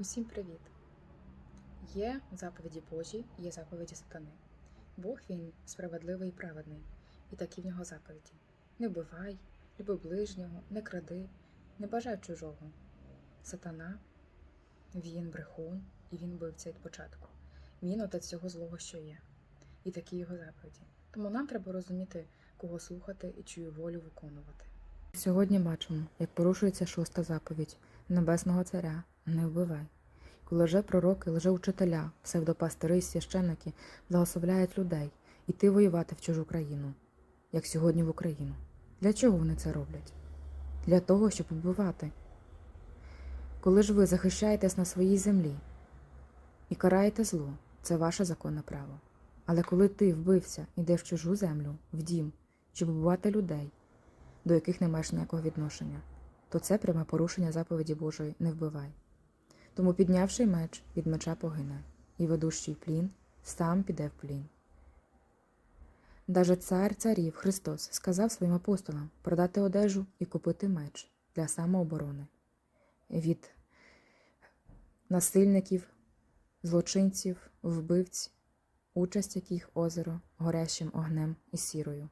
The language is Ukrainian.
Усім привіт! Є заповіді Божі, є заповіді сатани. Бог він справедливий і праведний, і такі в нього заповіді. Не вбивай, люби ближнього, не кради, не бажай чужого. Сатана, він брехун, і він вбивця від початку. Він отець всього злого, що є. І такі його заповіді. Тому нам треба розуміти, кого слухати і чию волю виконувати. Сьогодні бачимо, як порушується шоста заповідь Небесного Царя не вбивай. Коли лже пророки, лже учителя, псевдопастири і священники благословляють людей іти воювати в чужу країну, як сьогодні в Україну. Для чого вони це роблять? Для того, щоб вбивати. Коли ж ви захищаєтесь на своїй землі і караєте зло, це ваше законне право. Але коли ти, вбився, йдеш в чужу землю, в дім, щоб вбивати людей, до яких не маєш ніякого відношення, то це пряме порушення заповіді Божої не вбивай. Тому, піднявши меч, від меча погине, і ведущий плін сам піде в плін. Даже цар царів Христос сказав своїм апостолам продати одежу і купити меч для самооборони від насильників, злочинців, вбивць, участь яких озеро горящим огнем і сірою.